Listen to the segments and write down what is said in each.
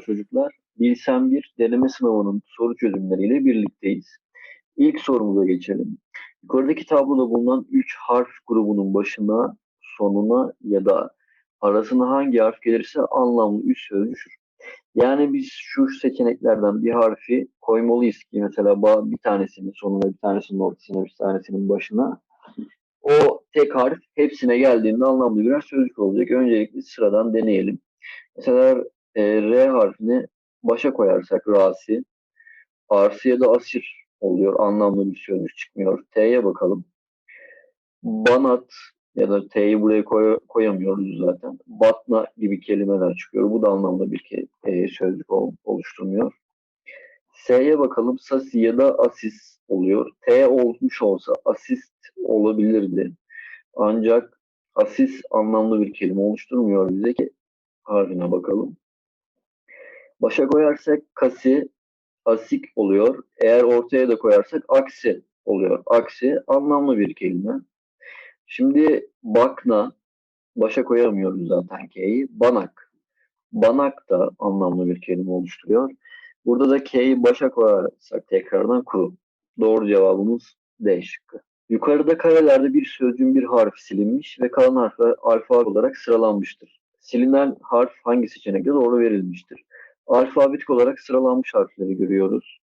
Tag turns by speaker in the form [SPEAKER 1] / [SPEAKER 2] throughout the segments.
[SPEAKER 1] Çocuklar. Bilsen bir deneme sınavının soru çözümleriyle birlikteyiz. İlk sorumuza geçelim. Yukarıdaki tabloda bulunan 3 harf grubunun başına, sonuna ya da arasına hangi harf gelirse anlamlı üst söz düşür. Yani biz şu seçeneklerden bir harfi koymalıyız ki mesela bir tanesinin sonuna, bir tanesinin ortasına, bir tanesinin başına. O tek harf hepsine geldiğinde anlamlı birer sözcük olacak. Öncelikle sıradan deneyelim. Mesela e, R harfini başa koyarsak rasi, arsiye de asir oluyor. Anlamlı bir sözcük çıkmıyor. T'ye bakalım. Banat ya da T'yi buraya koy, koyamıyoruz zaten. Batna gibi kelimeler çıkıyor. Bu da anlamlı bir e, sözcük ol, oluşturmuyor. S'ye bakalım. Sasi ya da asis oluyor. T olmuş olsa asist olabilirdi. Ancak asis anlamlı bir kelime oluşturmuyor bize ki harfine bakalım. Başa koyarsak kasi, asik oluyor. Eğer ortaya da koyarsak aksi oluyor. Aksi anlamlı bir kelime. Şimdi bakna, başa koyamıyoruz zaten K'yi. Banak. Banak da anlamlı bir kelime oluşturuyor. Burada da K'yi başa koyarsak tekrardan kuru. Doğru cevabımız D şıkkı. Yukarıda karelerde bir sözcüğün bir harfi silinmiş ve kalan harfler alfabe olarak sıralanmıştır. Silinen harf hangi seçenekte doğru verilmiştir? Alfabetik olarak sıralanmış harfleri görüyoruz.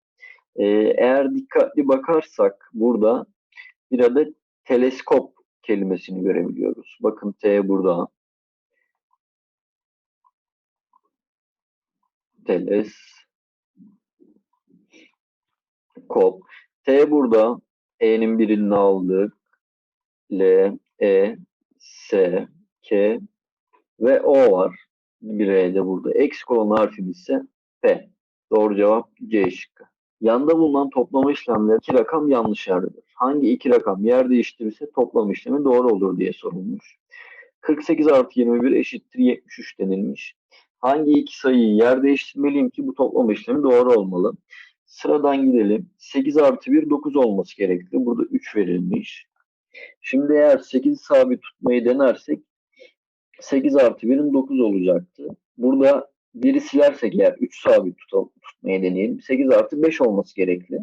[SPEAKER 1] Ee, eğer dikkatli bakarsak burada bir adet teleskop kelimesini görebiliyoruz. Bakın T burada. Teles. Kop. T burada. E'nin birini aldık. L, E, S, K ve O var. Bir E de burada. Eksik olan harfimiz ise P. Doğru cevap C şıkkı. Yanda bulunan toplama işlemleri iki rakam yanlış yerdedir. Hangi iki rakam yer değiştirirse toplama işlemi doğru olur diye sorulmuş. 48 artı 21 eşittir 73 denilmiş. Hangi iki sayıyı yer değiştirmeliyim ki bu toplama işlemi doğru olmalı? Sıradan gidelim. 8 artı 1 9 olması gerekli. Burada 3 verilmiş. Şimdi eğer 8 sabit tutmayı denersek 8 artı 1'in 9 olacaktı. Burada 1'i silersek eğer 3 sabit tutalım, tutmayı deneyelim. 8 artı 5 olması gerekli.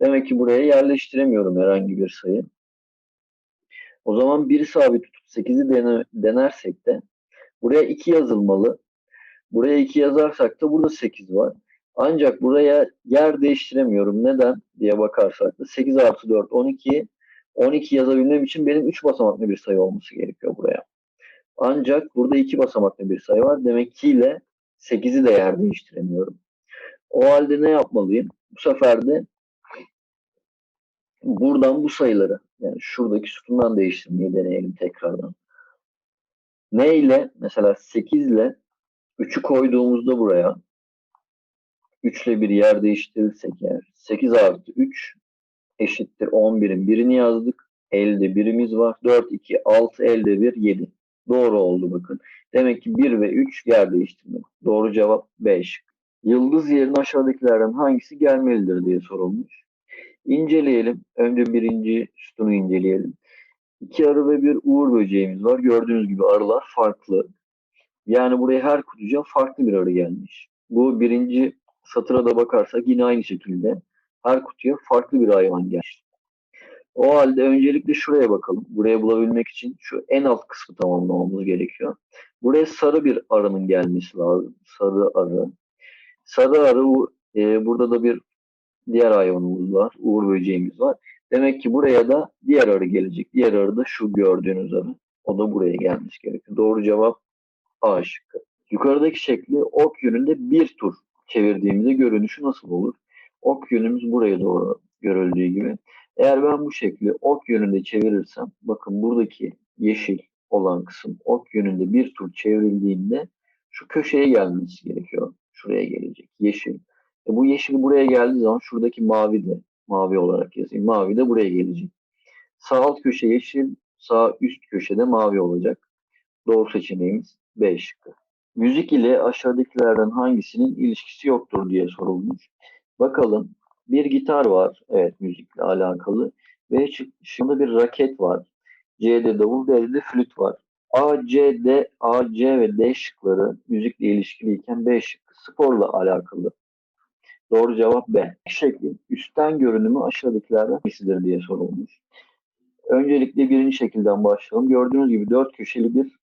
[SPEAKER 1] Demek ki buraya yerleştiremiyorum herhangi bir sayı. O zaman 1'i sabit tutup 8'i dene, denersek de buraya 2 yazılmalı. Buraya 2 yazarsak da burada 8 var. Ancak buraya yer değiştiremiyorum. Neden diye bakarsak da 8 artı 4 12. 12 yazabilmem için benim 3 basamaklı bir sayı olması gerekiyor buraya. Ancak burada 2 basamaklı bir sayı var. Demek ki ile 8'i de yer değiştiremiyorum. O halde ne yapmalıyım? Bu sefer de buradan bu sayıları yani şuradaki sütundan değiştirmeyi deneyelim tekrardan. Ne ile mesela 8 ile 3'ü koyduğumuzda buraya 3 ile bir yer değiştirirsek eğer 8 artı 3 eşittir 11'in birini yazdık. Elde birimiz var. 4, 2, 6, elde 1, 7. Doğru oldu bakın. Demek ki 1 ve 3 yer değiştirme. Doğru cevap 5. Yıldız yerine aşağıdakilerden hangisi gelmelidir diye sorulmuş. İnceleyelim. Önce birinci sütunu inceleyelim. İki arı ve bir uğur böceğimiz var. Gördüğünüz gibi arılar farklı. Yani buraya her kutucuğa farklı bir arı gelmiş. Bu birinci satıra da bakarsak yine aynı şekilde her kutuya farklı bir hayvan gelmiş. O halde öncelikle şuraya bakalım. Buraya bulabilmek için şu en alt kısmı tamamlamamız gerekiyor. Buraya sarı bir arının gelmesi lazım. Sarı arı. Sarı arı e, burada da bir diğer hayvanımız var. Uğur böceğimiz var. Demek ki buraya da diğer arı gelecek. Diğer arı da şu gördüğünüz arı. O da buraya gelmiş gerekiyor. Doğru cevap A şıkkı. Yukarıdaki şekli ok yönünde bir tur çevirdiğimizde görünüşü nasıl olur? Ok yönümüz buraya doğru görüldüğü gibi. Eğer ben bu şekli ok yönünde çevirirsem, bakın buradaki yeşil olan kısım ok yönünde bir tur çevrildiğinde şu köşeye gelmesi gerekiyor. Şuraya gelecek. Yeşil. E bu yeşil buraya geldiği zaman şuradaki mavi de mavi olarak yazayım. Mavi de buraya gelecek. Sağ alt köşe yeşil, sağ üst köşede mavi olacak. Doğru seçeneğimiz B şıkkı. Müzik ile aşağıdakilerden hangisinin ilişkisi yoktur diye sorulmuş. Bakalım bir gitar var. Evet müzikle alakalı. Ve şimdi bir raket var. C'de davul, D'de de flüt var. A, C, D, A, C ve D şıkları müzikle ilişkiliyken B şıkkı sporla alakalı. Doğru cevap B. Şeklin üstten görünümü aşağıdakilerden hangisidir diye sorulmuş. Öncelikle birinci şekilden başlayalım. Gördüğünüz gibi dört köşeli bir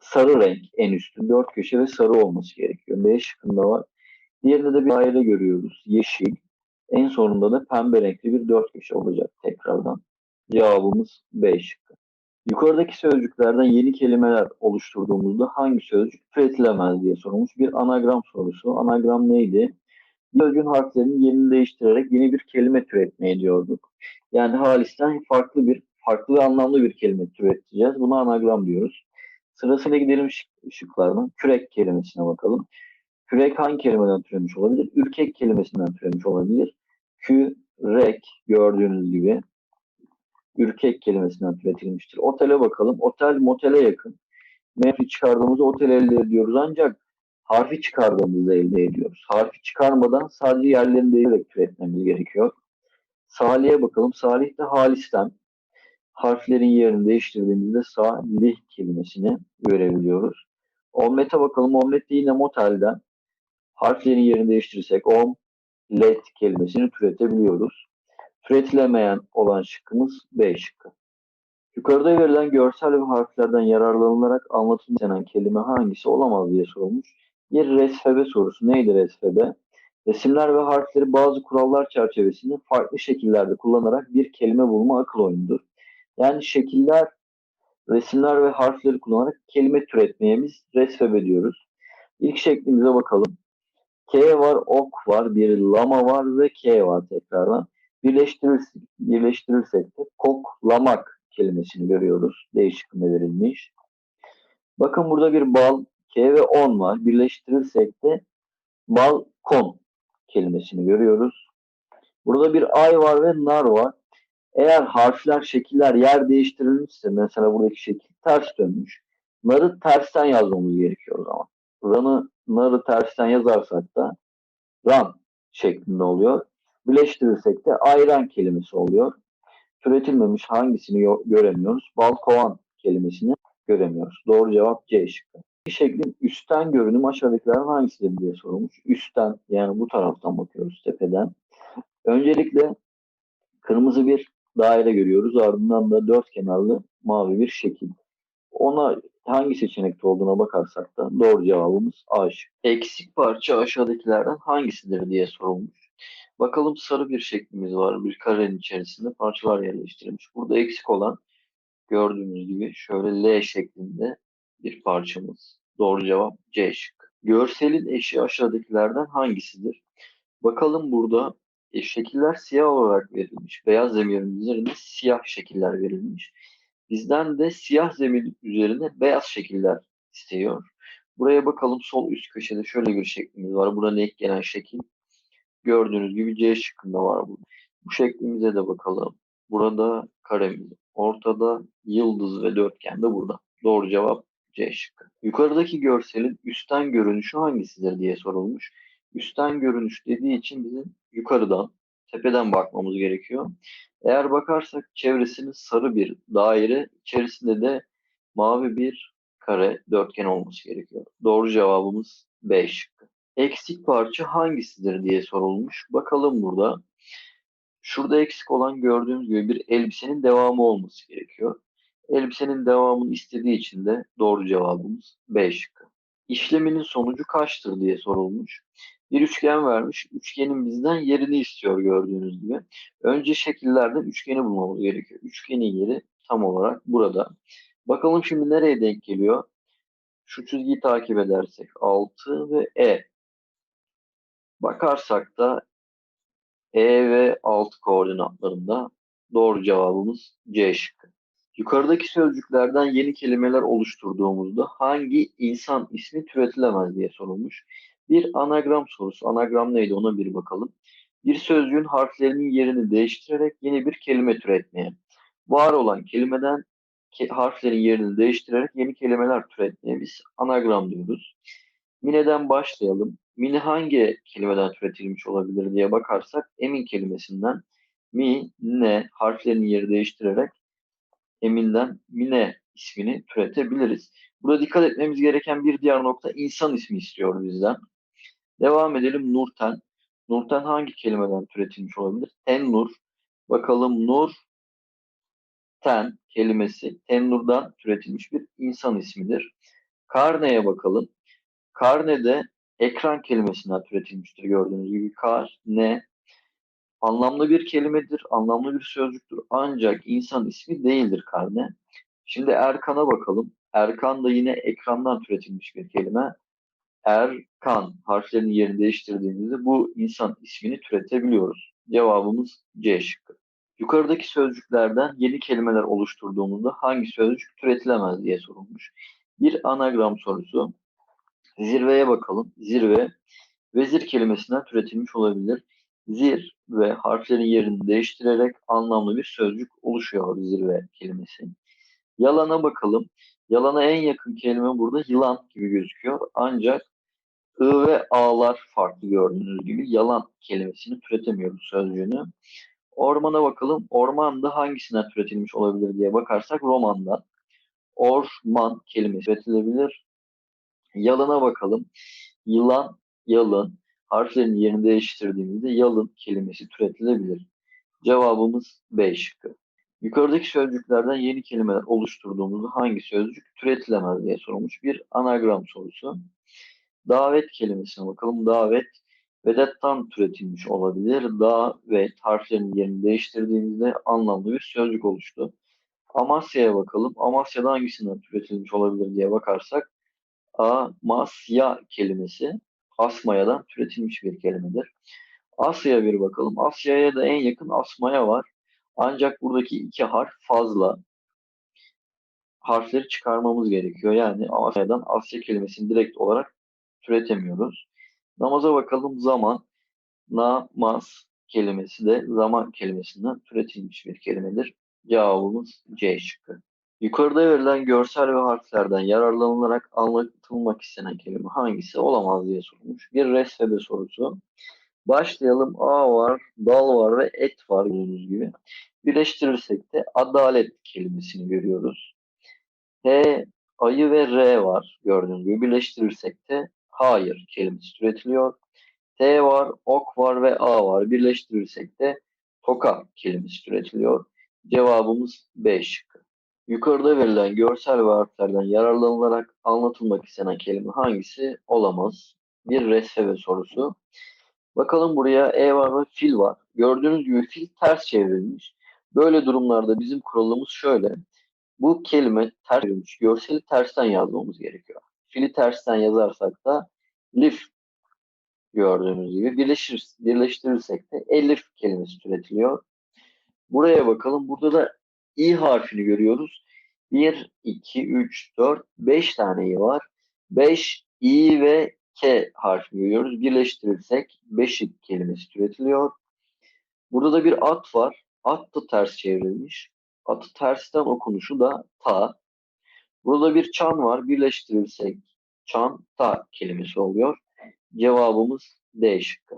[SPEAKER 1] sarı renk en üstü. Dört köşe ve sarı olması gerekiyor. B şıkkında var. Diğerinde de bir daire görüyoruz. Yeşil. En sonunda da pembe renkli bir dört köşe olacak tekrardan. Cevabımız B şıkkı. Yukarıdaki sözcüklerden yeni kelimeler oluşturduğumuzda hangi sözcük türetilemez diye sorulmuş. Bir anagram sorusu. Anagram neydi? Bir sözcüğün harflerinin yerini değiştirerek yeni bir kelime türetmeye diyorduk. Yani halisten farklı bir, farklı ve anlamlı bir kelime türeteceğiz. Buna anagram diyoruz. Sırasıyla gidelim şık. Kürek kelimesine bakalım. Kürek hangi kelimeden türemiş olabilir? Ürkek kelimesinden türemiş olabilir. Kürek gördüğünüz gibi ürkek kelimesinden türetilmiştir. Otele bakalım. Otel motele yakın. Menfi çıkardığımızda otel elde ediyoruz ancak harfi çıkardığımızda elde ediyoruz. Harfi çıkarmadan sadece yerlerini değerek türetmemiz gerekiyor. Salih'e bakalım. Salih de halisten harflerin yerini değiştirdiğimizde salih kelimesini görebiliyoruz. Omlet'e bakalım. Omlet de yine motelden harflerin yerini değiştirirsek omlet kelimesini türetebiliyoruz. Türetilemeyen olan şıkkımız B şıkkı. Yukarıda verilen görsel ve harflerden yararlanılarak anlatılmak istenen kelime hangisi olamaz diye sorulmuş. Bir resfebe sorusu. Neydi resfebe? Resimler ve harfleri bazı kurallar çerçevesinde farklı şekillerde kullanarak bir kelime bulma akıl oyunudur. Yani şekiller, resimler ve harfleri kullanarak kelime türetmeye biz resfebe diyoruz. İlk şeklimize bakalım. K var, ok var, bir lama var ve K var tekrardan. Birleştirirsek, birleştirirsek de koklamak kelimesini görüyoruz. Değişikliğine verilmiş. Bakın burada bir bal, K ve on var. Birleştirirsek de balkon kelimesini görüyoruz. Burada bir ay var ve nar var. Eğer harfler, şekiller yer değiştirilmişse mesela buradaki şekil ters dönmüş. Narı tersten yazmamız gerekiyor o zaman. Ranı, narı tersten yazarsak da ran şeklinde oluyor. Birleştirirsek de ayran kelimesi oluyor. Türetilmemiş hangisini göremiyoruz? Balkovan kelimesini göremiyoruz. Doğru cevap C şıkkı. Bir şeklin üstten görünüm aşağıdakilerden hangisidir diye sorulmuş. Üstten yani bu taraftan bakıyoruz tepeden. Öncelikle kırmızı bir daire görüyoruz. Ardından da dört kenarlı mavi bir şekil. Ona hangi seçenekte olduğuna bakarsak da doğru cevabımız A şıkkı. Eksik parça aşağıdakilerden hangisidir diye sorulmuş. Bakalım sarı bir şeklimiz var. Bir karenin içerisinde parçalar yerleştirilmiş. Burada eksik olan gördüğünüz gibi şöyle L şeklinde bir parçamız. Doğru cevap C şıkkı. Görselin eşi aşağıdakilerden hangisidir? Bakalım burada e, şekiller siyah olarak verilmiş. Beyaz zemirin üzerinde siyah şekiller verilmiş. Bizden de siyah zemin üzerine beyaz şekiller istiyor. Buraya bakalım sol üst köşede şöyle bir şeklimiz var. Burada ek gelen şekil gördüğünüz gibi C şıkkında var bu. Bu şeklimize de bakalım. Burada karemiz. Ortada yıldız ve dörtgen de burada. Doğru cevap C şıkkı. Yukarıdaki görselin üstten görünüşü hangisidir diye sorulmuş. Üstten görünüş dediği için bizim yukarıdan, tepeden bakmamız gerekiyor. Eğer bakarsak çevresinin sarı bir daire, içerisinde de mavi bir kare, dörtgen olması gerekiyor. Doğru cevabımız B şıkkı. Eksik parça hangisidir diye sorulmuş. Bakalım burada. Şurada eksik olan gördüğümüz gibi bir elbisenin devamı olması gerekiyor. Elbisenin devamını istediği için de doğru cevabımız B şıkkı. İşleminin sonucu kaçtır diye sorulmuş. Bir üçgen vermiş. Üçgenin bizden yerini istiyor gördüğünüz gibi. Önce şekillerden üçgeni bulmamız gerekiyor. Üçgenin yeri tam olarak burada. Bakalım şimdi nereye denk geliyor? Şu çizgiyi takip edersek 6 ve E. Bakarsak da E ve 6 koordinatlarında doğru cevabımız C şıkkı. Yukarıdaki sözcüklerden yeni kelimeler oluşturduğumuzda hangi insan ismi türetilemez diye sorulmuş. Bir anagram sorusu. Anagram neydi ona bir bakalım. Bir sözcüğün harflerinin yerini değiştirerek yeni bir kelime türetmeye. Var olan kelimeden harflerin yerini değiştirerek yeni kelimeler türetmeye biz anagram diyoruz. Mine'den başlayalım. Mine hangi kelimeden türetilmiş olabilir diye bakarsak emin kelimesinden mi, ne harflerin yeri değiştirerek eminden mine ismini türetebiliriz. Burada dikkat etmemiz gereken bir diğer nokta insan ismi istiyor bizden. Devam edelim Nurten. Nurten hangi kelimeden türetilmiş olabilir? Tennur. Bakalım Nur ten kelimesi Tennur'dan türetilmiş bir insan ismidir. Karneye bakalım. Karne de ekran kelimesinden türetilmiştir gördüğünüz gibi. Kar, ne, anlamlı bir kelimedir, anlamlı bir sözcüktür. Ancak insan ismi değildir karne. Şimdi Erkan'a bakalım. Erkan da yine ekrandan türetilmiş bir kelime. Erkan harflerinin yerini değiştirdiğimizde bu insan ismini türetebiliyoruz. Cevabımız C şıkkı. Yukarıdaki sözcüklerden yeni kelimeler oluşturduğumuzda hangi sözcük türetilemez diye sorulmuş. Bir anagram sorusu. Zirveye bakalım. Zirve vezir kelimesinden türetilmiş olabilir. Zir ve harflerin yerini değiştirerek anlamlı bir sözcük oluşuyor zirve kelimesi. Yalana bakalım. Yalana en yakın kelime burada yılan gibi gözüküyor. Ancak ı ve a'lar farklı gördüğünüz gibi yalan kelimesini türetemiyoruz sözcüğünü. Ormana bakalım. Orman da hangisinden türetilmiş olabilir diye bakarsak romandan. Orman kelimesi türetilebilir. Yalına bakalım. Yılan, yalın. Harflerin yerini değiştirdiğimizde yalın kelimesi türetilebilir. Cevabımız B şıkkı. Yukarıdaki sözcüklerden yeni kelimeler oluşturduğumuzda hangi sözcük türetilemez diye sorulmuş bir anagram sorusu. Davet kelimesine bakalım. Davet vedattan türetilmiş olabilir. Davet harflerin yerini değiştirdiğimizde anlamlı bir sözcük oluştu. Amasya'ya bakalım. Amasya'da hangisinden türetilmiş olabilir diye bakarsak Amasya kelimesi Asmaya'dan türetilmiş bir kelimedir. Asya'ya bir bakalım. Asya'ya da en yakın Asmaya var. Ancak buradaki iki harf fazla. Harfleri çıkarmamız gerekiyor. Yani Asya'dan Asya kelimesini direkt olarak türetemiyoruz. Namaza bakalım. Zaman. Namaz kelimesi de zaman kelimesinden türetilmiş bir kelimedir. Cevabımız C şıkkı. Yukarıda verilen görsel ve harflerden yararlanılarak anlatılmak istenen kelime hangisi olamaz diye sorulmuş. Bir resmede sorusu. Başlayalım. A var, dal var ve et var gördüğünüz gibi. Birleştirirsek de adalet kelimesini görüyoruz. H, ayı ve R var gördüğünüz gibi. Birleştirirsek de hayır kelimesi türetiliyor. T var, ok var ve A var. Birleştirirsek de toka kelimesi türetiliyor. Cevabımız B şıkkı. Yukarıda verilen görsel ve harflerden yararlanılarak anlatılmak istenen kelime hangisi olamaz? Bir resme sorusu. Bakalım buraya E var ve fil var. Gördüğünüz gibi fil ters çevrilmiş. Böyle durumlarda bizim kuralımız şöyle. Bu kelime ters çevrilmiş. Görseli tersten yazmamız gerekiyor. Fili tersten yazarsak da lif gördüğünüz gibi birleşir, birleştirirsek de elif kelimesi türetiliyor. Buraya bakalım. Burada da i harfini görüyoruz. 1, 2, 3, 4, 5 tane i var. 5 i ve K harfini görüyoruz. Birleştirirsek beşik kelimesi türetiliyor. Burada da bir at var. At da ters çevrilmiş. Atı tersten okunuşu da ta. Burada bir çan var. Birleştirirsek çan ta kelimesi oluyor. Cevabımız D şıkkı.